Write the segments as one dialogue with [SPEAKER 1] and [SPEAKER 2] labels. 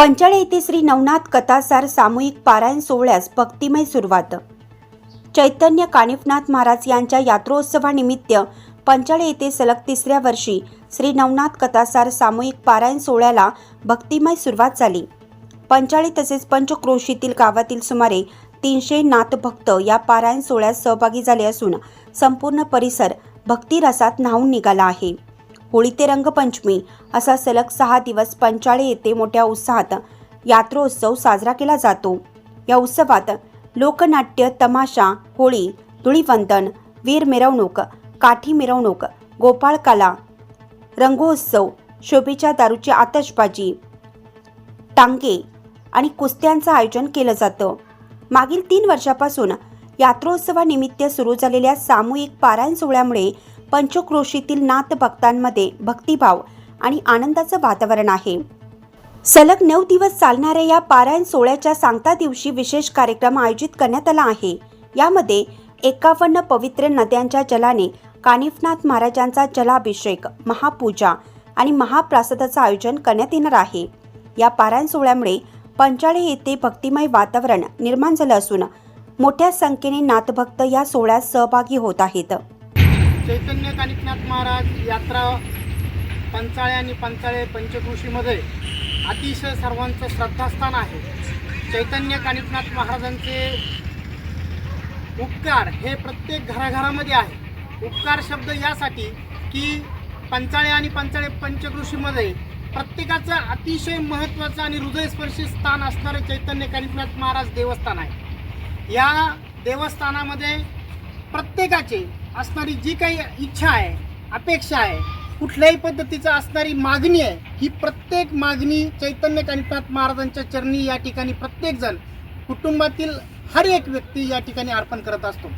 [SPEAKER 1] पंचाळे येथे श्री नवनाथ कथासार सामूहिक पारायण सोहळ्यास भक्तिमय सुरुवात. चैतन्य कानिफनाथ महाराज यांच्या यात्रोत्सवानिमित्त पंचाळे येथे सलग तिसऱ्या वर्षी श्री नवनाथ कथासार सामूहिक पारायण सोहळ्याला भक्तिमय सुरुवात झाली. पंचाळे तसेच पंचक्रोशीतील गावातील सुमारे तीनशे नाथभक्त या पारायण सोहळ्यात सहभागी झाले असून संपूर्ण परिसर भक्तिरसात न्हावून निघाला आहे. होळी ते रंगपंचमी असा सलग सहा दिवस पंचाळे येथे मोठ्या उत्साहात यात्रोत्सव साजरा केला जातो. या उत्सवात लोकनाट्य तमाशा होळी धुळीवंदन वीर मिरवणूक काठी मिरवणूक गोपाळ कला रंगोत्सव शोभेच्या दारूची आतषबाजी टांगे आणि कुस्त्यांचं आयोजन केलं जातं. मागील तीन वर्षापासून यात्रोत्सवानिमित्त सुरू झालेल्या सामूहिक पारायण सोहळ्यामुळे पंचक्रोशीतील नाथ भक्तांमध्ये भक्तिभाव आणि आनंदाचं वातावरण आहे. सलग नऊ दिवस चालणाऱ्या या पारायण सोहळ्याच्या सांगता दिवशी विशेष कार्यक्रम आयोजित करण्यात आला आहे. यामध्ये एकावन्न पवित्र नद्यांच्या जलाने कानिफनाथ महाराजांचा जलाभिषेक महापूजा आणि महाप्रासादाचं आयोजन करण्यात येणार आहे. या पारायण सोहळ्यामुळे पंचाळे येथे भक्तिमय वातावरण निर्माण झालं असून मोठ्या संख्येने नाथभक्त या सोहळ्यात सहभागी होत आहेत.
[SPEAKER 2] चैतन्य कानिकनाथ महाराज यात्रा पंचाळे आणि पंचाळे पंचकृषीमध्ये अतिशय सर्वांचं श्रद्धास्थान आहे. चैतन्य कानिकनाथ महाराजांचे उपकार हे प्रत्येक घराघरामध्ये आहे. उपकार शब्द यासाठी की पंचाळे आणि पंचाळे पंचकृषीमध्ये प्रत्येकाचं अतिशय महत्त्वाचं आणि हृदयस्पर्शी स्थान असणारं चैतन्य कानिकनाथ महाराज देवस्थान आहे. या देवस्थानामध्ये प्रत्येकाचे असणारी जी काही इच्छा आहे अपेक्षा आहे कुठल्याही पद्धतीचं असणारी मागणी आहे ही प्रत्येक मागणी चैतन्य कानिकनाथ महाराजांच्या चरणी या ठिकाणी प्रत्येकजण कुटुंबातील हर एक व्यक्ती या ठिकाणी अर्पण करत असतो.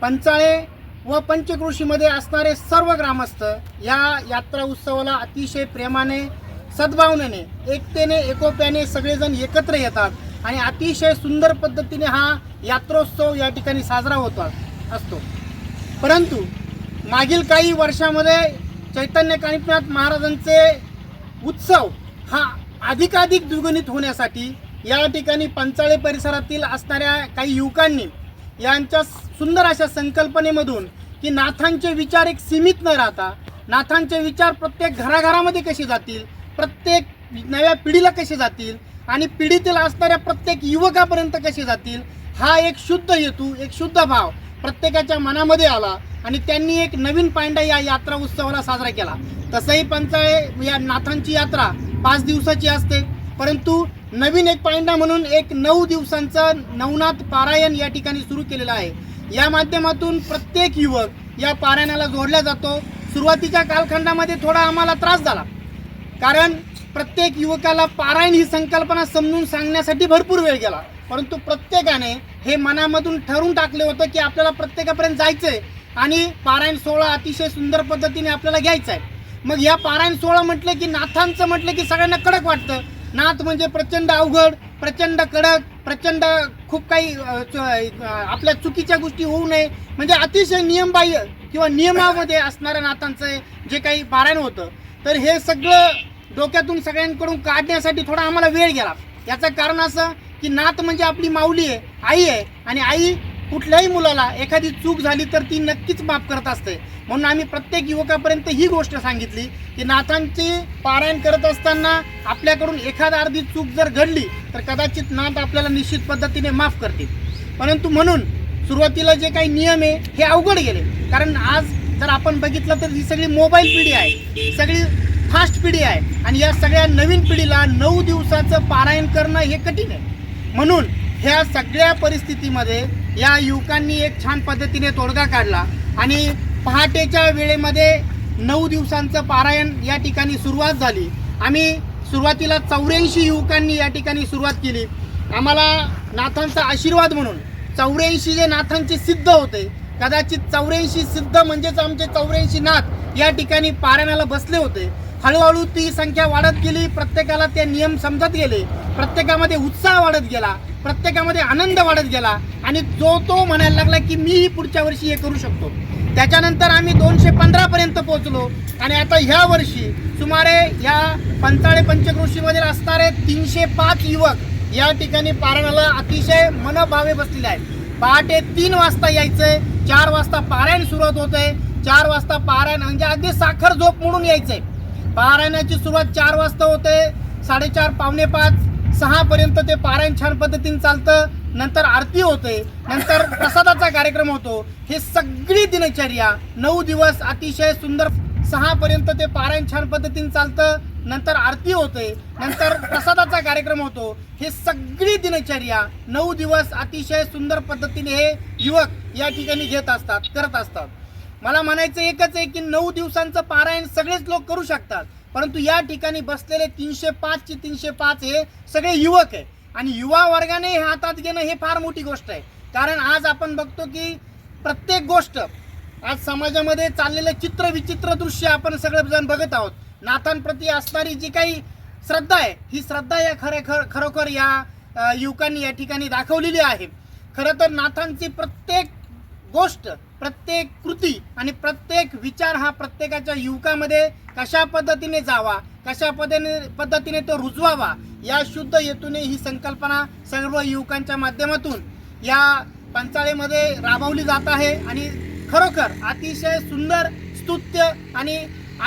[SPEAKER 2] पंचाळे व पंचकृषीमध्ये असणारे सर्व ग्रामस्थ या यात्रा उत्सवाला अतिशय प्रेमाने सद्भावनेने एकतेने एकोप्याने सगळेजण एकत्र येतात आणि अतिशय सुंदर पद्धतीने हा यात्रोत्सव या ठिकाणी साजरा होतो असतो. परंतु मागील काही वर्षामध्ये चैतन्य कानिपनाथ महाराजांचे उत्सव हा अधिकाधिक द्विगुणित होण्यासाठी या ठिकाणी पंचाळे परिसरातील असणाऱ्या काही युवकांनी यांच्या सुंदर अशा संकल्पनेमधून की नाथांचे विचार एक सीमित न राहता नाथांचे विचार प्रत्येक घराघरामध्ये कसे जातील प्रत्येक नव्या पिढीला कसे जातील आणि पिढीतील असणाऱ्या प्रत्येक युवकापर्यंत कसे जातील हा एक शुद्ध हेतू एक शुद्ध भाव प्रत्येकाच्या मनामध्ये आला आणि त्यांनी एक नवीन पांडा या यात्रा उत्सवाला साजरा केला. तसंही पंचाळे या नाथांची यात्रा पाच दिवसाची असते. परंतु नवीन एक पांडा म्हणून एक नऊ दिवसांचं नवनाथ पारायण या ठिकाणी सुरू केलेलं आहे. या माध्यमातून प्रत्येक युवक या पारायणाला जोडला जातो. सुरुवातीच्या कालखंडामध्ये थोडा आम्हाला त्रास झाला. कारण प्रत्येक युवकाला पारायण ही संकल्पना समजून सांगण्यासाठी भरपूर वेळ गेला. परंतु प्रत्येकाने हे मनामधून ठरवून टाकले होतं की आपल्याला प्रत्येकापर्यंत जायचंय आणि पारायण सोहळा अतिशय सुंदर पद्धतीने आपल्याला घ्यायचा आहे मग या पारायण सोहळा म्हटलं की नाथांचं म्हटलं की सगळ्यांना कडक वाटतं. नाथ म्हणजे प्रचंड अवघड प्रचंड कडक प्रचंड खूप काही च- आपल्या चुकीच्या गोष्टी होऊ नये. म्हणजे अतिशय नियमबाह्य किंवा नियमामध्ये असणाऱ्या नाथांचं जे काही पारायण होतं. तर हे सगळं डोक्यातून सगळ्यांकडून काढण्यासाठी थोडा आम्हाला वेळ गेला. याचं कारण असं की नात म्हणजे आपली माऊली आहे आई आहे. आणि आई कुठल्याही मुलाला एखादी चूक झाली तर ती नक्कीच माफ करत असते. म्हणून आम्ही प्रत्येक युवकापर्यंत ही गोष्ट सांगितली की नाथांची पारायण करत असताना आपल्याकडून एखादा अर्धी चूक जर घडली तर कदाचित नाथ आपल्याला निश्चित पद्धतीने माफ करतील. परंतु म्हणून सुरुवातीला जे काही नियम आहे हे अवघड गेले. कारण आज जर आपण बघितलं तर ही सगळी मोबाईल पिढी आहे सगळी फास्ट पिढी आहे. आणि या सगळ्या नवीन पिढीला नऊ दिवसाचं पारायण करणं हे कठीण आहे. म्हणून ह्या सगळ्या परिस्थितीमध्ये या युवकांनी एक छान पद्धतीने तोडगा काढला. आणि पहाटेच्या वेळेमध्ये नऊ दिवसांचं पारायण या ठिकाणी सुरुवात झाली. आम्ही सुरुवातीला चौऱ्याऐंशी युवकांनी या ठिकाणी सुरुवात केली. आम्हाला नाथांचा आशीर्वाद म्हणून चौऱ्याऐंशी जे नाथांचे सिद्ध होते कदाचित चौऱ्याऐंशी सिद्ध म्हणजेच आमचे चौऱ्याऐंशी नाथ या ठिकाणी पारायणाला बसले होते. हळूहळू ती संख्या वाढत गेली. प्रत्येकाला ते नियम समजत गेले. प्रत्येकामध्ये उत्साह वाढत गेला. प्रत्येकामध्ये आनंद वाढत गेला. आणि जो तो म्हणायला लागला की मीही पुढच्या वर्षी हे करू शकतो. त्याच्यानंतर आम्ही दोनशे पंधरा पर्यंत पोहोचलो. आणि आता ह्या वर्षी सुमारे ह्या पंचाळे पंचकृषीमध्ये असणारे तीनशे पाच युवक या ठिकाणी पारायणाला अतिशय मनभावे बसलेले आहेत. पहाटे तीन वाजता यायचंय. चार वाजता पारायण सुरुवात होतंय. चार वाजता पारायण म्हणजे अगदी साखर झोप म्हणून यायचंय. पारायणाची सुरुवात चार वाजता होते. साडेचार पावणे पाच सहा पर्यंत ते पारायण छान पद्धतीने चालतं. नंतर आरती होते. नंतर प्रसादाचा कार्यक्रम होतो. हे सगळी दिनचर्या नऊ दिवस अतिशय सुंदर सहा पर्यंत ते पारायण छान पद्धतीने चालतं. नंतर आरती होते. नंतर प्रसादाचा कार्यक्रम होतो. हे सगळी दिनचर्या नऊ दिवस अतिशय सुंदर पद्धतीने हे युवक या ठिकाणी घेत असतात करत असतात. मला म्हणायचं एकच आहे की नऊ दिवसांचं पारायण सगळेच लोक करू शकतात. परंतु या ठिकाणी बसलेले तीनशे पाचचे तीनशे पाच हे सगळे युवक आहे. आणि युवा वर्गाने हे हातात घेणं हे फार मोठी गोष्ट आहे. कारण आज आपण बघतो की प्रत्येक गोष्ट आज समाजामध्ये चाललेलं चित्र विचित्र दृश्य आपण सगळेजण बघत आहोत. नाथांप्रती असणारी जी काही श्रद्धा आहे ही श्रद्धा या खरे खर खरोखर या युवकांनी या ठिकाणी दाखवलेली आहे. खरं तर नाथांची प्रत्येक गोष्ट प्रत्येक कृती आणि प्रत्येक विचार हा प्रत्येकाच्या युवकामध्ये कशा पद्धतीने जावा कशा पद्धतीने पद्धतीने तो रुजवावा या शुद्ध हेतूने ही संकल्पना सर्व युवकांच्या माध्यमातून या पंचाळेमध्ये राबवली जात आहे. आणि खरोखर अतिशय सुंदर स्तुत्य आणि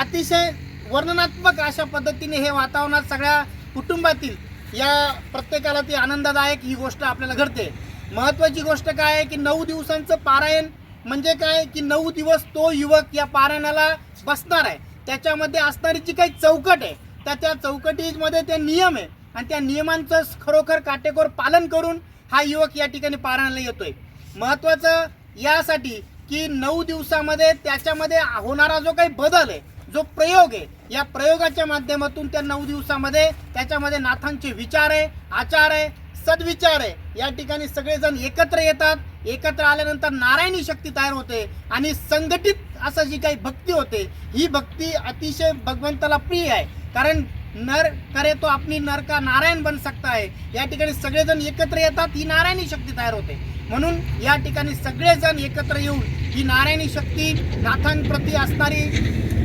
[SPEAKER 2] अतिशय वर्णनात्मक अशा पद्धतीने हे वातावरणात सगळ्या कुटुंबातील या प्रत्येकाला ती आनंददायक ही गोष्ट आपल्याला घडते. महत्वाची गोष्ट काय आहे की नऊ दिवसांचं पारायण म्हणजे काय की नऊ दिवस तो युवक या पारायणाला बसणार आहे. त्याच्यामध्ये असणारी जी काही चौकट आहे. त्या त्या चौकटीमध्ये ते नियम आहे. आणि त्या नियमांचं खरोखर काटेकोर पालन करून हा युवक या ठिकाणी पारायणाला येतोय. महत्वाचं यासाठी की नऊ दिवसामध्ये त्याच्यामध्ये होणारा जो काही बदल आहे जो प्रयोग आहे या प्रयोगाच्या माध्यमातून त्या नऊ दिवसामध्ये त्याच्यामध्ये नाथांचे विचार आहे आचार आहे सद्विचार आहे. या ठिकाणी सगळेजण एकत्र येतात. एकत्र आल्यानंतर नारायणी शक्ती तयार होते आणि संघटित असं जी काही भक्ती होते ही भक्ती अतिशय भगवंताला प्रिय आहे. कारण नर करे तो आपली नर का नारायण बन सकता है. या ठिकाणी सगळेजण एकत्र येतात ही नारायणी शक्ती तयार होते. म्हणून या ठिकाणी सगळेजण एकत्र येऊन ही नारायणी शक्ती नाथांप्रती असणारी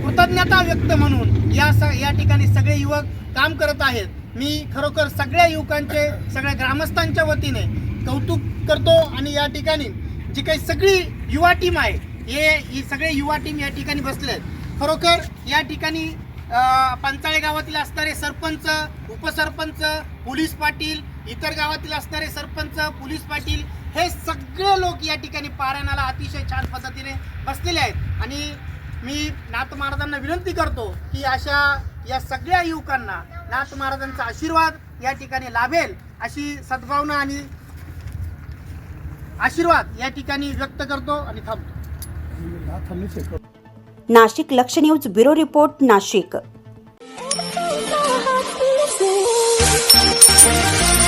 [SPEAKER 2] कृतज्ञता व्यक्त म्हणून या स या ठिकाणी सगळे युवक काम करत आहेत. मी खरोखर सगळ्या युवकांचे सगळ्या ग्रामस्थांच्या वतीने कौतुक करतो आणि या ठिकाणी जी काही सगळी युवा टीम आहे हे ही सगळे युवा टीम या ठिकाणी बसले आहेत खरोखर या ठिकाणी पांचाळे पंचाळे गावातील असणारे सरपंच उपसरपंच पोलीस पाटील इतर गावातील असणारे सरपंच पोलीस पाटील हे सगळे लोक या ठिकाणी पारायणाला अतिशय छान पद्धतीने बसलेले आहेत. आणि मी नाथ महाराजांना विनंती करतो की अशा या सगळ्या युवकांना नाथ महाराजांचा आशीर्वाद या ठिकाणी लाभेल अशी सद्भावना आणि आशीर्वाद या ठिकाणी व्यक्त करतो आणि थांबतो
[SPEAKER 1] Nashik Laksh news bureau report Nashik
[SPEAKER 3] Thank you.